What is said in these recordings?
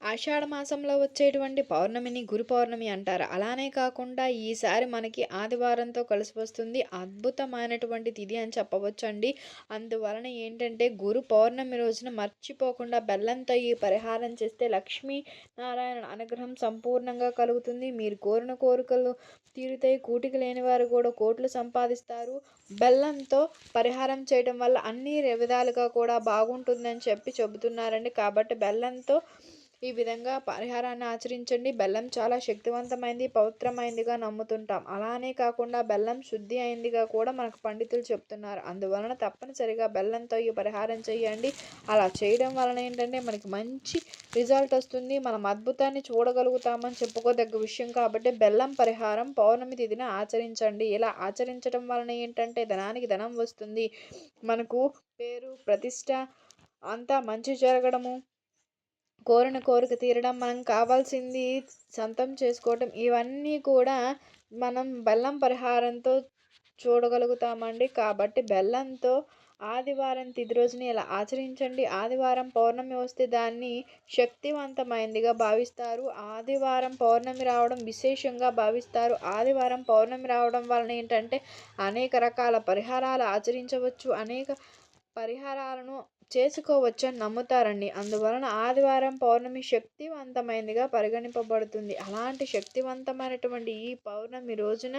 ఆషాఢ మాసంలో వచ్చేటువంటి పౌర్ణమిని గురు పౌర్ణమి అంటారు. అలానే కాకుండా ఈసారి మనకి ఆదివారంతో కలిసి వస్తుంది. అద్భుతమైనటువంటి తిథి అని చెప్పవచ్చండి. అందువలన ఏంటంటే గురు పౌర్ణమి రోజున మర్చిపోకుండా బెల్లంతో ఈ పరిహారం చేస్తే లక్ష్మీ నారాయణ అనుగ్రహం సంపూర్ణంగా కలుగుతుంది. మీరు కోరిన కోరికలు తీరుతాయి. కూటికి లేని వారు కూడా కోట్లు సంపాదిస్తారు. బెల్లంతో పరిహారం చేయడం వల్ల అన్ని విధాలుగా కూడా బాగుంటుందని చెప్పి చెబుతున్నారండి. కాబట్టి బెల్లంతో ఈ విధంగా పరిహారాన్ని ఆచరించండి. బెల్లం చాలా శక్తివంతమైంది పవిత్రమైందిగా నమ్ముతుంటాం. అలానే కాకుండా బెల్లం శుద్ధి అయిందిగా కూడా మనకు పండితులు చెప్తున్నారు. అందువలన తప్పనిసరిగా బెల్లంతో ఈ పరిహారం చేయండి. అలా చేయడం వలన ఏంటంటే మనకి మంచి రిజల్ట్ వస్తుంది. మనం అద్భుతాన్ని చూడగలుగుతామని చెప్పుకోదగ్గ విషయం కాబట్టి బెల్లం పరిహారం పౌర్ణమి తిథిని ఆచరించండి. ఇలా ఆచరించడం వలన ఏంటంటే ధనానికి ధనం వస్తుంది. మనకు పేరు ప్రతిష్ట అంతా మంచి జరగడము కోరిన కోరిక తీరడం మనం కావాల్సింది సొంతం చేసుకోవటం ఇవన్నీ కూడా మనం బెల్లం పరిహారంతో చూడగలుగుతామండి. కాబట్టి బెల్లంతో ఆదివారం తిది రోజుని ఇలా ఆచరించండి? ఆదివారం పౌర్ణమి వస్తే దాన్ని శక్తివంతమైందిగా భావిస్తారు. ఆదివారం పౌర్ణమి రావడం విశేషంగా భావిస్తారు. ఆదివారం పౌర్ణమి రావడం వలన ఏంటంటే అనేక రకాల పరిహారాలు ఆచరించవచ్చు. అనేక పరిహారాలను చేసుకోవచ్చని నమ్ముతారండి. అందువలన ఆదివారం పౌర్ణమి శక్తివంతమైనదిగా పరిగణింపబడుతుంది. అలాంటి శక్తివంతమైనటువంటి ఈ పౌర్ణమి రోజున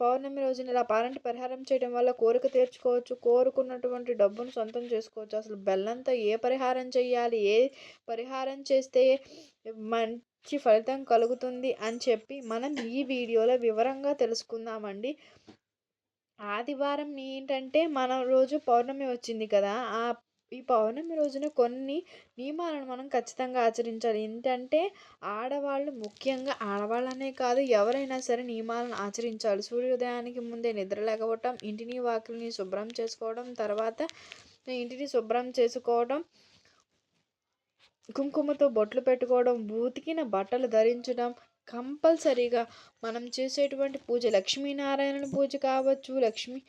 పౌర్ణమి రోజున ఇలా పారంటి పరిహారం చేయడం వల్ల కోరిక తీర్చుకోవచ్చు. కోరుకున్నటువంటి డబ్బును సొంతం చేసుకోవచ్చు. అసలు బెల్లంతో ఏ పరిహారం చేయాలి ఏ పరిహారం చేస్తే మంచి ఫలితం కలుగుతుంది అని చెప్పి మనం ఈ వీడియోలో వివరంగా తెలుసుకుందామండి. ఆదివారం ఏంటంటే మన రోజు పౌర్ణమి వచ్చింది కదా! ఆ ఈ పౌర్ణమి రోజున కొన్ని నియమాలను మనం ఖచ్చితంగా ఆచరించాలి. ఏంటంటే ఆడవాళ్ళు ముఖ్యంగా ఆడవాళ్ళనే కాదు ఎవరైనా సరే నియమాలను ఆచరించాలి. సూర్యోదయానికి ముందే నిద్ర లేకపోవటం ఇంటిని వాకిలిని శుభ్రం చేసుకోవడం తర్వాత ఇంటిని శుభ్రం చేసుకోవడం కుంకుమతో బొట్లు పెట్టుకోవడం ఉతికిన బట్టలు ధరించడం కంపల్సరీగా మనం చేసేటువంటి పూజ లక్ష్మీనారాయణ పూజ కావచ్చు లక్ష్మీ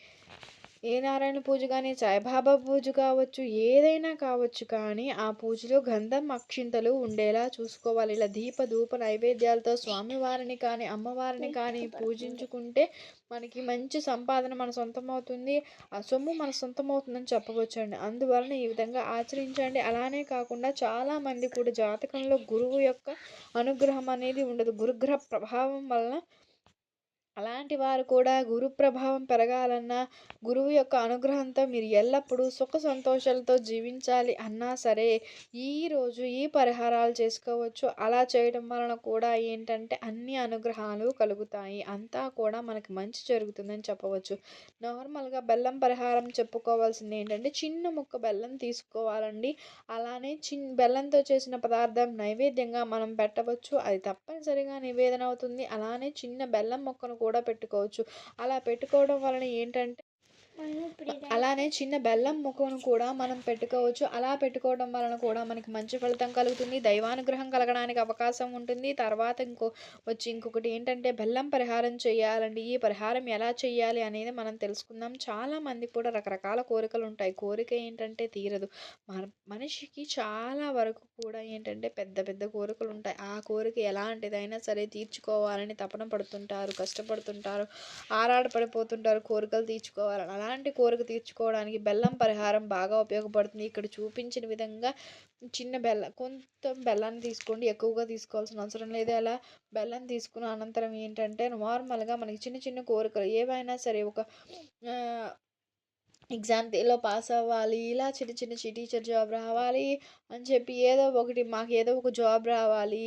ఏ నారాయణ పూజ కానీ సాయిబాబా పూజ కావచ్చు ఏదైనా కావచ్చు కానీ ఆ పూజలో గంధం అక్షింతలు ఉండేలా చూసుకోవాలి. ఇలా దీప ధూప నైవేద్యాలతో స్వామివారిని కానీ అమ్మవారిని కానీ పూజించుకుంటే మనకి మంచి సంపాదన మన సొంతం అవుతుంది ఆ సొమ్ము మన సొంతం అవుతుందని చెప్పవచ్చండి. అందువలన ఈ విధంగా ఆచరించండి. అలానే కాకుండా చాలామంది కూడా జాతకంలో గురువు యొక్క అనుగ్రహం అనేది ఉండదు. గురుగ్రహ ప్రభావం వలన అలాంటి వారు కూడా గురు ప్రభావం పెరగాలన్నా గురువు యొక్క అనుగ్రహంతో మీరు ఎల్లప్పుడూ సుఖ సంతోషాలతో జీవించాలి అన్నా సరే ఈరోజు ఈ పరిహారాలు చేసుకోవచ్చు. అలా చేయడం వలన కూడా ఏంటంటే అన్ని అనుగ్రహాలు కలుగుతాయి. అంతా కూడా మనకి మంచి జరుగుతుందని చెప్పవచ్చు. నార్మల్గా బెల్లం పరిహారం చెప్పుకోవాల్సింది ఏంటంటే చిన్న ముక్క బెల్లం తీసుకోవాలండి. అలానే చిన్ బెల్లంతో చేసిన పదార్థం నైవేద్యంగా మనం పెట్టవచ్చు. అది తప్పనిసరిగా నివేదన అవుతుంది. అలానే చిన్న బెల్లం మొక్కను కూడా కూడా పెట్టుకోవచ్చు. అలా పెట్టుకోవడం వలన ఏంటంటే అలానే చిన్న బెల్లం ముక్కను కూడా మనం పెట్టుకోవచ్చు. అలా పెట్టుకోవడం వలన కూడా మనకి మంచి ఫలితం కలుగుతుంది. దైవానుగ్రహం కలగడానికి అవకాశం ఉంటుంది. తర్వాత ఇంకో వచ్చి ఇంకొకటి ఏంటంటే బెల్లం పరిహారం చేయాలండి. ఈ పరిహారం ఎలా చేయాలి అనేది మనం తెలుసుకుందాం. చాలామంది కూడా రకరకాల కోరికలు ఉంటాయి. కోరిక ఏంటంటే తీరదు. మన మనిషికి చాలా వరకు కూడా ఏంటంటే పెద్ద పెద్ద కోరికలు ఉంటాయి. ఆ కోరిక ఎలాంటిదైనా సరే తీర్చుకోవాలని తపన పడుతుంటారు కష్టపడుతుంటారు ఆరాటపడిపోతుంటారు కోరికలు తీర్చుకోవాలని. అలా అలాంటి కోరిక తీర్చుకోవడానికి బెల్లం పరిహారం బాగా ఉపయోగపడుతుంది? ఇక్కడ చూపించిన విధంగా చిన్న బెల్లం కొంత బెల్లాన్ని తీసుకోండి. ఎక్కువగా తీసుకోవాల్సిన అవసరం లేదు. అలా బెల్లం తీసుకున్న అనంతరం ఏంటంటే నార్మల్గా మనకి చిన్న చిన్న కోరికలు ఏవైనా సరే ఒక ఎగ్జామ్లో పాస్ అవ్వాలి ఇలా చిన్న చిన్న టీచర్ జాబ్ రావాలి అని చెప్పి ఏదో ఒకటి మాకు ఏదో ఒక జాబ్ రావాలి.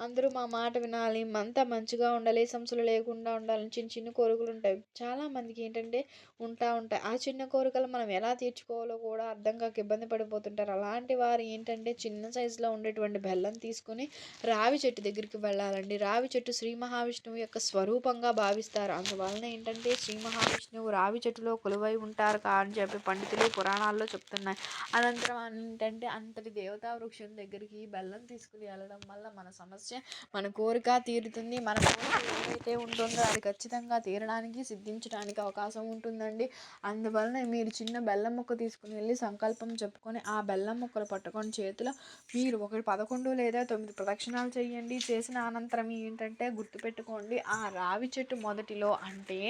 అందరూ మా మాట వినాలి అంతా మంచిగా ఉండాలి సమస్యలు లేకుండా ఉండాలని చిన్న చిన్న కోరికలు ఉంటాయి. చాలామందికి ఏంటంటే ఉంటా ఉంటాయి. ఆ చిన్న కోరికలు మనం ఎలా తీర్చుకోవాలో కూడా అర్థం కాక ఇబ్బంది పడిపోతుంటారు. అలాంటి వారు ఏంటంటే చిన్న సైజులో ఉండేటువంటి బెల్లం తీసుకొని రావి చెట్టు దగ్గరికి వెళ్ళాలండి. రావి చెట్టు శ్రీ మహావిష్ణువు యొక్క స్వరూపంగా భావిస్తారు. అందువలన ఏంటంటే శ్రీ మహావిష్ణువు రావి చెట్టులో కొలువై ఉంటారు. తీర్చుకుంటారు కా అని చెప్పి పండితులు పురాణాల్లో చెప్తున్నాయి. అనంతరం ఏంటంటే అంతటి దేవతా వృక్షం దగ్గరికి బెల్లం తీసుకుని వెళ్ళడం వల్ల మన సమస్య మన కోరిక తీరుతుంది. మన కోరిక ఏదైతే ఉంటుందో అది ఖచ్చితంగా తీరడానికి సిద్ధించడానికి అవకాశం ఉంటుందండి. అందువలన మీరు చిన్న బెల్లం ముక్క తీసుకుని వెళ్ళి సంకల్పం చెప్పుకొని ఆ బెల్లం ముక్కలు పట్టుకొని చేతిలో మీరు ఒకటి పదకొండు లేదా తొమ్మిది ప్రదక్షిణాలు చేయండి. చేసిన అనంతరం ఏంటంటే గుర్తుపెట్టుకోండి ఆ రావి చెట్టు మొదటిలో అంటే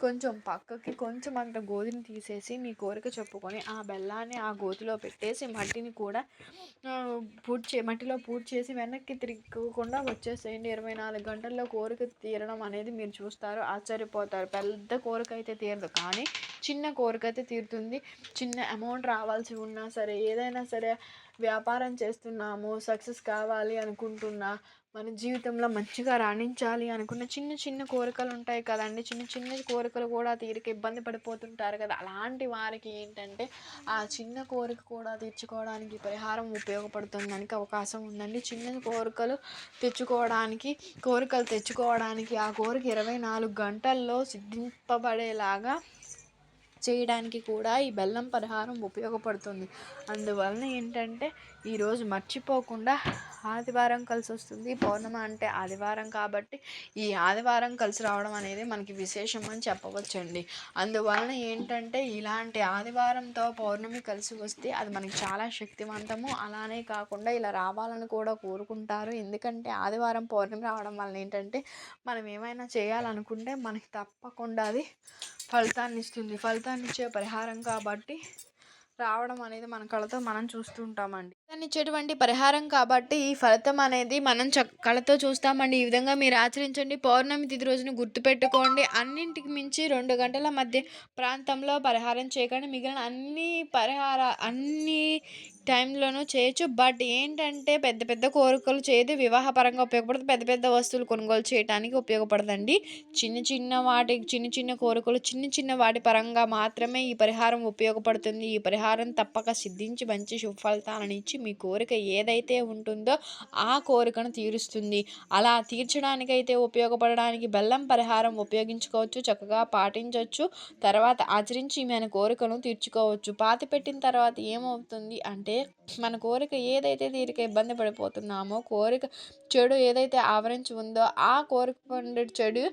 కొంచెం పక్కకి కొంచెం అంత గోధుని తీసేసి మీ కోరిక చెప్పుకొని ఆ బెల్లాన్ని ఆ గోతిలో పెట్టేసి మట్టిని కూడా పూడ్చే మట్టిలో పూడ్చేసి వెనక్కి తిరగకుండా వచ్చేసేయండి. ఇరవై నాలుగు గంటల్లో కోరిక తీరడం అనేది మీరు చూస్తారు. ఆశ్చర్యపోతారు. పెద్ద కోరిక అయితే తీరదు. కానీ చిన్న కోరిక అయితే తీరుతుంది. చిన్న అమౌంట్ రావాల్సి ఉన్నా సరే ఏదైనా సరే వ్యాపారం చేస్తున్నాము సక్సెస్ కావాలి అనుకుంటున్నా మన జీవితంలో మంచిగా రాణించాలి అనుకున్న చిన్న చిన్న కోరికలు ఉంటాయి కదండి. చిన్న చిన్న కోరికలు కూడా తీరిక ఇబ్బంది పడిపోతుంటారు కదా. అలాంటి వారికి ఏంటంటే ఆ చిన్న కోరిక కూడా తీర్చుకోవడానికి పరిహారం ఉపయోగపడుతుందానికి అవకాశం ఉందండి. చిన్న కోరికలు తెచ్చుకోవడానికి కోరికలు తెచ్చుకోవడానికి ఆ కోరిక ఇరవై నాలుగు గంటల్లో సిద్ధింపబడేలాగా చేయడానికి కూడా ఈ బెల్లం పరిహారం ఉపయోగపడుతుంది. అందువలన ఏంటంటే ఈరోజు మర్చిపోకుండా ఆదివారం కలిసి వస్తుంది. పౌర్ణమ అంటే ఆదివారం కాబట్టి ఈ ఆదివారం కలిసి రావడం అనేది మనకి విశేషం అని చెప్పవచ్చండి. అందువలన ఏంటంటే ఇలాంటి ఆదివారంతో పౌర్ణమి కలిసి వస్తే అది మనకి చాలా శక్తివంతము. అలానే కాకుండా ఇలా రావాలని కూడా కోరుకుంటారు. ఎందుకంటే ఆదివారం పౌర్ణమి రావడం వల్ల ఏంటంటే మనం ఏమైనా చేయాలనుకుంటే మనకి తప్పకుండా అది ఫలితాన్ని ఇస్తుంది. ఫలితాన్ని ఇచ్చే పరిహారం కాబట్టి రావడం అనేది మన కళతో మనం చూస్తూ ఉంటామండి ఇచ్చేటువంటి పరిహారం కాబట్టి ఈ ఫలితం అనేది మనం చ కళతో చూస్తామండి. ఈ విధంగా మీరు ఆచరించండి. పౌర్ణమి తిథి రోజున గుర్తుపెట్టుకోండి. అన్నింటికి మించి రెండు గంటల మధ్య ప్రాంతంలో పరిహారం చేయకండి. మిగిలిన అన్ని పరిహార అన్ని టైంలోనూ చేయొచ్చు. బట్ ఏంటంటే పెద్ద పెద్ద కోరికలు చేయదు వివాహపరంగా ఉపయోగపడుతుంది పెద్ద పెద్ద వస్తువులు కొనుగోలు చేయడానికి ఉపయోగపడదండి. చిన్న చిన్న వాటి చిన్న చిన్న కోరికలు చిన్న చిన్న వాటి పరంగా మాత్రమే ఈ పరిహారం ఉపయోగపడుతుంది. ఈ పరిహారం తప్పక సిద్ధించి మంచి సుఫలితాలను ఇచ్చి మీ కోరిక ఏదైతే ఉంటుందో ఆ కోరికను తీరుస్తుంది. అలా తీర్చడానికైతే ఉపయోగపడడానికి బెల్లం పరిహారం ఉపయోగించుకోవచ్చు చక్కగా పాటించవచ్చు తర్వాత ఆచరించి మన కోరికను తీర్చుకోవచ్చు. పాతి పెట్టిన తర్వాత ఏమవుతుంది అంటే మన కోరిక ఏదైతే తీరిక ఇబ్బంది పడిపోతున్నామో కోరిక చెడు ఏదైతే ఆవరించి ఉందో ఆ కోరిక ఉండే చెడు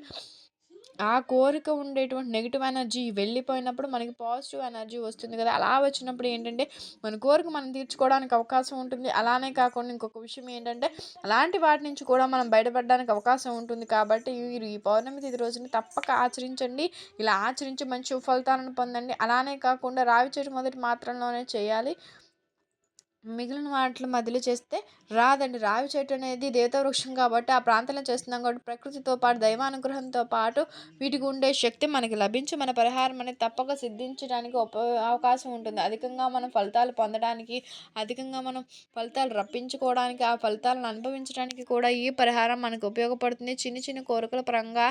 ఆ కోరిక ఉండేటువంటి నెగిటివ్ ఎనర్జీ వెళ్ళిపోయినప్పుడు మనకి పాజిటివ్ ఎనర్జీ వస్తుంది కదా. అలా వచ్చినప్పుడు ఏంటంటే మన కోరిక మనం తీర్చుకోవడానికి అవకాశం ఉంటుంది. అలానే కాకుండా ఇంకొక విషయం ఏంటంటే అలాంటి వాటి నుంచి కూడా మనం బయటపడడానికి అవకాశం ఉంటుంది కాబట్టి మీరు ఈ పౌర్ణమి తిథి రోజుని తప్పక ఆచరించండి. ఇలా ఆచరించి మంచి ఫలితాలను పొందండి. అలానే కాకుండా రావి చెట్టు మొదటి మాత్రంలోనే చేయాలి. మిగిలిన వాటిని మధ్యలో చేస్తే రాదండి. రావి చెట్టు అనేది దేవతా వృక్షం కాబట్టి ఆ ప్రాంతంలో చేస్తున్నాం కాబట్టి ప్రకృతితో పాటు దైవానుగ్రహంతో పాటు వీటికి ఉండే శక్తి మనకి లభించి మన పరిహారం అనేది తప్పక సిద్ధించడానికి ఉప అవకాశం ఉంటుంది. అధికంగా మనం ఫలితాలు పొందడానికి అధికంగా మనం ఫలితాలు రప్పించుకోవడానికి ఆ ఫలితాలను అనుభవించడానికి కూడా ఈ పరిహారం మనకు ఉపయోగపడుతుంది. చిన్న చిన్న కోరికల పరంగా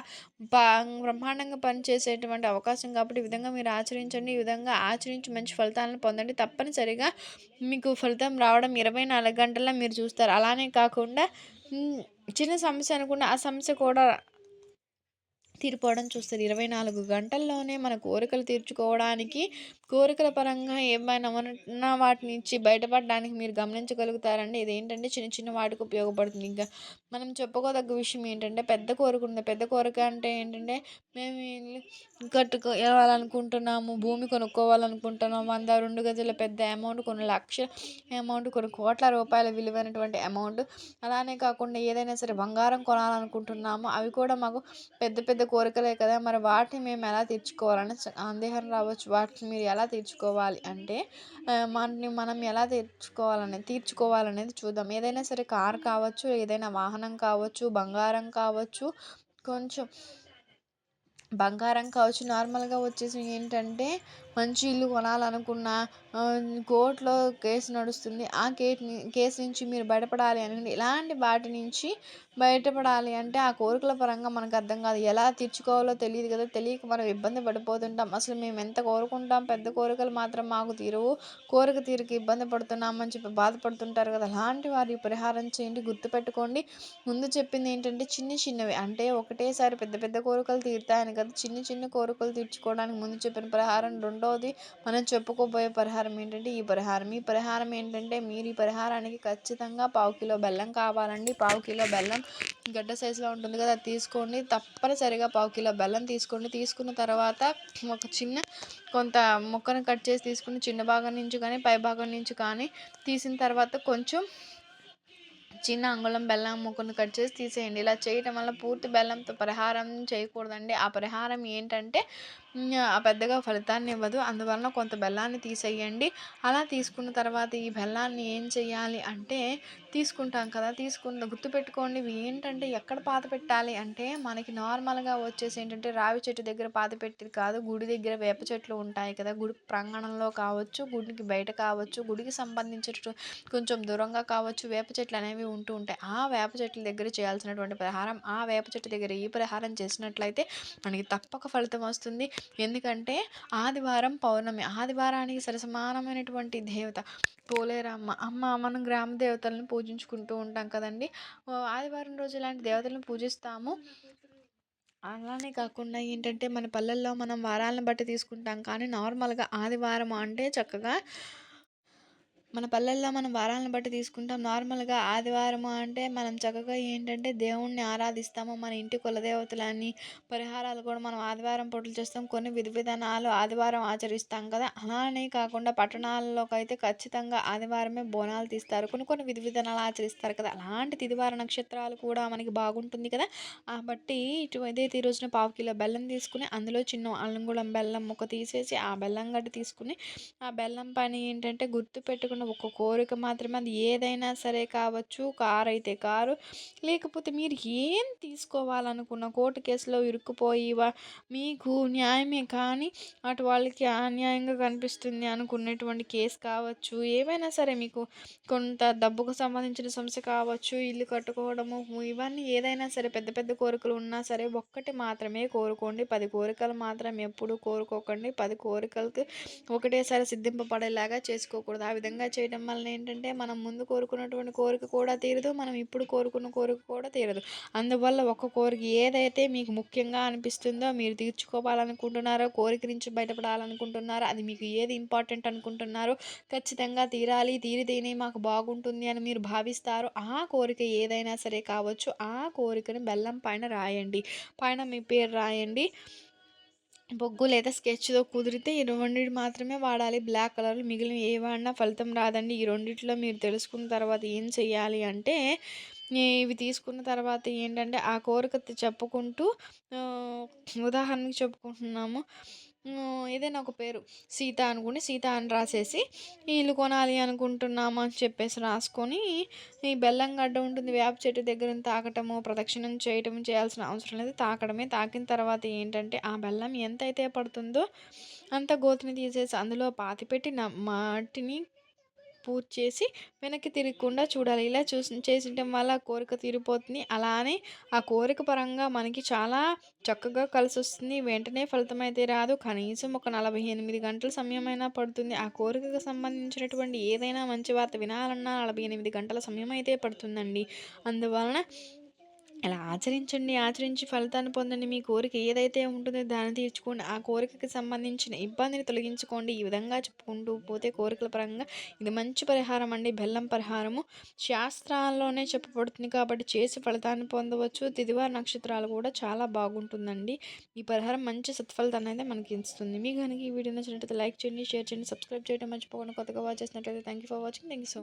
బ్రహ్మాండంగా పనిచేసేటువంటి అవకాశం కాబట్టి ఈ విధంగా మీరు ఆచరించండి. ఈ విధంగా ఆచరించి మంచి ఫలితాలను పొందండి. తప్పనిసరిగా మీకు ఫలితం రావడం ఇరవై నాలుగు గంటల్లో మీరు చూస్తారు. అలానే కాకుండా చిన్న సమస్య అనుకున్న ఆ సమస్య కూడా తీరిపోవడం చూస్తారు ఇరవై నాలుగు గంటల్లోనే మన కోరికలు తీర్చుకోవడానికి కోరికల పరంగా ఏమైనా ఉన్న వాటి నుంచి బయటపడడానికి మీరు గమనించగలుగుతారండి. ఇదేంటంటే చిన్న చిన్న వాటికి ఉపయోగపడుతుంది. ఇంకా మనం చెప్పుకోదగ్గ విషయం ఏంటంటే పెద్ద కోరిక ఉంది. పెద్ద కోరిక అంటే ఏంటంటే మేము ఇల్లు కట్టుకోవాలనుకుంటున్నాము భూమి కొనుక్కోవాలనుకుంటున్నాము. వంద రెండు గజల పెద్ద అమౌంట్ కొన్ని లక్ష అమౌంట్ కొన్ని కోట్ల రూపాయల విలువైనటువంటి అమౌంట్ అలానే కాకుండా ఏదైనా సరే బంగారం కొనాలనుకుంటున్నాము. అవి కూడా మాకు పెద్ద పెద్ద కోరికలే కదా మరి వాటిని మేము ఎలా తీర్చుకోవాలని సందేహం రావచ్చు. వాటిని మీరు ఎలా తీర్చుకోవాలి అంటే మనని మనం ఎలా తీర్చుకోవాలని తీర్చుకోవాలనేది చూద్దాం. ఏదైనా సరే కార్ కావచ్చు ఏదైనా వాహనం కావచ్చు బంగారం కావచ్చు కొంచెం బంగారం కావచ్చు. నార్మల్గా వచ్చేసి ఏంటంటే మంచి ఇల్లు కొనాలనుకున్న కోర్టులో కేసు నడుస్తుంది. ఆ కేసు కేసు నుంచి మీరు బయటపడాలి అనుకుంటే ఇలాంటి వాటి నుంచి బయటపడాలి అంటే ఆ కోరికల పరంగా మనకు అర్థం కాదు. ఎలా తీర్చుకోవాలో తెలియదు కదా. తెలియక మనం ఇబ్బంది పడిపోతుంటాం. అసలు మేము ఎంత కోరుకుంటాం? పెద్ద కోరికలు మాత్రం మాకు తీరవు. కోరిక తీరిక ఇబ్బంది పడుతున్నామని చెప్పి బాధపడుతుంటారు కదా. అలాంటి వారి పరిహారం చేయండి. గుర్తుపెట్టుకోండి. ముందు చెప్పింది ఏంటంటే చిన్న చిన్నవి అంటే ఒకటేసారి పెద్ద పెద్ద కోరికలు తీరుతాయని కదా. చిన్న చిన్న కోరికలు తీర్చుకోవడానికి ముందు చెప్పిన పరిహారం రెండో రెండవది మనం చెప్పుకోబోయే పరిహారం ఏంటంటే ఈ పరిహారం. ఈ పరిహారం ఏంటంటే మీరు ఈ పరిహారానికి ఖచ్చితంగా పావు కిలో బెల్లం కావాలండి. పావు కిలో బెల్లం గడ్డ సైజులో ఉంటుంది కదా అది తీసుకోండి. తప్పనిసరిగా పావు కిలో బెల్లం తీసుకోండి. తీసుకున్న తర్వాత ఒక చిన్న కొంత ముక్కను కట్ చేసి తీసుకుని చిన్న భాగం నుంచి కానీ పై భాగం నుంచి కానీ తీసిన తర్వాత కొంచెం చిన్న అంగుళం బెల్లం ముక్కను కట్ చేసి తీసేయండి. ఇలా చేయటం వల్ల పూర్తి బెల్లంతో పరిహారం చేయకూడదండి. ఆ పరిహారం ఏంటంటే పెద్దగా ఫలితాన్ని ఇవ్వదు అందువలన కొంత బెల్లాన్ని తీసేయండి అలా తీసుకున్న తర్వాత ఈ బెల్లాన్ని ఏం చేయాలి అంటే తీసుకుంటాం కదా. తీసుకున్న గుర్తుపెట్టుకోండి. ఇవి ఏంటంటే ఎక్కడ పాత పెట్టాలి అంటే మనకి నార్మల్గా వచ్చేసి ఏంటంటే రావి చెట్టు దగ్గర పాత పెట్టేది కాదు. గుడి దగ్గర వేప చెట్లు ఉంటాయి కదా. గుడి ప్రాంగణంలో కావచ్చు గుడికి బయట కావచ్చు గుడికి సంబంధించిన కొంచెం దూరంగా కావచ్చు వేప చెట్లు అనేవి ఉంటూ ఉంటాయి. ఆ వేప చెట్ల దగ్గర చేయాల్సినటువంటి పరిహారం ఆ వేప చెట్టు దగ్గర ఈ పరిహారం చేసినట్లయితే మనకి తప్పక ఫలితం వస్తుంది. ఎందుకంటే ఆదివారం పౌర్ణమి. ఆదివారానికి సరసమానమైనటువంటి దేవత. పోలేరమ్మ అమ్మ మనం గ్రామ దేవతలను పూజించుకుంటూ ఉంటాం కదండి. ఆదివారం రోజు ఇలాంటి దేవతలను పూజిస్తాము. అలానే కాకుండా ఏంటంటే మన పల్లెల్లో మనం వారాలను బట్టి తీసుకుంటాం. కానీ నార్మల్గా ఆదివారం అంటే చక్కగా మన పల్లెల్లో మనం వారాలను బట్టి తీసుకుంటాం. నార్మల్గా ఆదివారం అంటే మనం చక్కగా ఏంటంటే దేవుణ్ణి ఆరాధిస్తాము. మన ఇంటి కులదేవతలని పరిహారాలు కూడా మనం ఆదివారం పూటలు చేస్తాం. కొన్ని విధి విధానాలు ఆదివారం ఆచరిస్తాం కదా. అలానే కాకుండా పట్టణాల్లోకి అయితే ఖచ్చితంగా ఆదివారమే బోనాలు తీస్తారు. కొన్ని కొన్ని విధి విధానాలు ఆచరిస్తారు కదా. అలాంటి తిదివార నక్షత్రాలు కూడా మనకి బాగుంటుంది కదా. కాబట్టి ఇటు ఇదే ఈ రోజున పావు కిలో బెల్లం తీసుకుని అందులో చిన్న అల్లంగుళం బెల్లం ముక్క తీసేసి ఆ బెల్లం గడ్డ తీసుకుని ఆ బెల్లం పని ఏంటంటే గుర్తు పెట్టుకుని పెట్టుకున్న ఒక కోరిక మాత్రమే. అది ఏదైనా సరే కావచ్చు కారు అయితే కారు. లేకపోతే మీరు ఏం తీసుకోవాలనుకున్న కోర్టు కేసులో ఇరుక్కుపోయి మీకు న్యాయమే కానీ అటు వాళ్ళకి అన్యాయంగా కనిపిస్తుంది అనుకున్నటువంటి కేసు కావచ్చు. ఏమైనా సరే మీకు కొంత డబ్బుకు సంబంధించిన సమస్య కావచ్చు ఇల్లు కట్టుకోవడము ఇవన్నీ ఏదైనా సరే పెద్ద పెద్ద కోరికలు ఉన్నా సరే ఒక్కటి మాత్రమే కోరుకోండి. పది కోరికలు మాత్రం ఎప్పుడు కోరుకోకండి. పది కోరికలకి ఒకటేసారి సిద్ధింపబడేలాగా చేసుకోకూడదు. ఆ విధంగా చేయడం వల్ల ఏంటంటే మనం ముందు కోరుకున్నటువంటి కోరిక కూడా తీరదు మనం ఇప్పుడు కోరుకున్న కోరిక కూడా తీరదు. అందువల్ల ఒక కోరిక ఏదైతే మీకు ముఖ్యంగా అనిపిస్తుందో మీరు తీర్చుకోవాలనుకుంటున్నారో కోరిక నుంచి బయటపడాలనుకుంటున్నారో అది మీకు ఏది ఇంపార్టెంట్ అనుకుంటున్నారో ఖచ్చితంగా తీరాలి. తీరితేనే మాకు బాగుంటుంది అని మీరు భావిస్తారు. ఆ కోరిక ఏదైనా సరే కావచ్చు. ఆ కోరికను బెల్లం పైన రాయండి. పైన మీ పేరు రాయండి. బొగ్గు లేదా స్కెచ్తో కుదిరితే ఈ రెండింటి మాత్రమే వాడాలి. బ్లాక్ కలర్ మిగిలిన ఏ వాడినా ఫలితం రాదండి. ఈ రెండిట్లో మీరు తెలుసుకున్న తర్వాత ఏం చేయాలి అంటే ఇవి తీసుకున్న తర్వాత ఏంటంటే ఆ కోరిక చెప్పుకుంటూ ఉదాహరణకి చెప్పుకుంటున్నాము. ఏదైనా ఒక పేరు. సీత అనుకుని సీత అని రాసేసి ఇల్లు కొనాలి అనుకుంటున్నాము? అని చెప్పేసి రాసుకొని ఈ బెల్లం గడ్డ ఉంటుంది వేప చెట్టు దగ్గర తాకటము ప్రదక్షిణం చేయటం చేయాల్సిన అవసరం లేదు. తాకడమే. తాకిన తర్వాత ఏంటంటే ఆ బెల్లం ఎంత అయితే పడుతుందో అంత గోతిని తీసేసి అందులో పాతిపెట్టి మాటిని పూర్తి చేసి వెనక్కి తిరగకుండా చూడాలి. ఇలా చూసి చేసటం వల్ల కోరిక తీరిపోతుంది. అలానే ఆ కోరిక పరంగా మనకి చాలా చక్కగా కలిసి వస్తుంది వెంటనే ఫలితం అయితే రాదు. కనీసం ఒక నలభై ఎనిమిది గంటల సమయమైనా పడుతుంది. ఆ కోరికకు సంబంధించినటువంటి ఏదైనా మంచి వార్త వినాలన్నా నలభై ఎనిమిది గంటల సమయం అయితే పడుతుందండి. అందువలన ఇలా ఆచరించండి ఆచరించి ఫలితాన్ని పొందండి. మీ కోరిక ఏదైతే ఉంటుందో దాన్ని తీర్చుకోండి. ఆ కోరికకి సంబంధించిన ఇబ్బందిని తొలగించుకోండి. ఈ విధంగా చెప్పుకుంటూ పోతే కోరికల పరంగా ఇది మంచి పరిహారం అండి. బెల్లం పరిహారము శాస్త్రాల్లోనే చెప్పబడుతుంది కాబట్టి చేసి ఫలితాన్ని పొందవచ్చు. తిదివార నక్షత్రాలు కూడా చాలా బాగుంటుందండి. ఈ పరిహారం మంచి సత్ఫలితాన్ని అయితే మనకి ఇస్తుంది. మీ కనుక ఈ వీడియో నచ్చినట్లయితే లైక్ చేయండి షేర్ చేయండి సబ్స్క్రైబ్ చేయడం మర్చిపోకుండా కొత్తగా వాచ్ చేసినట్లయితే thank you for watching thank you so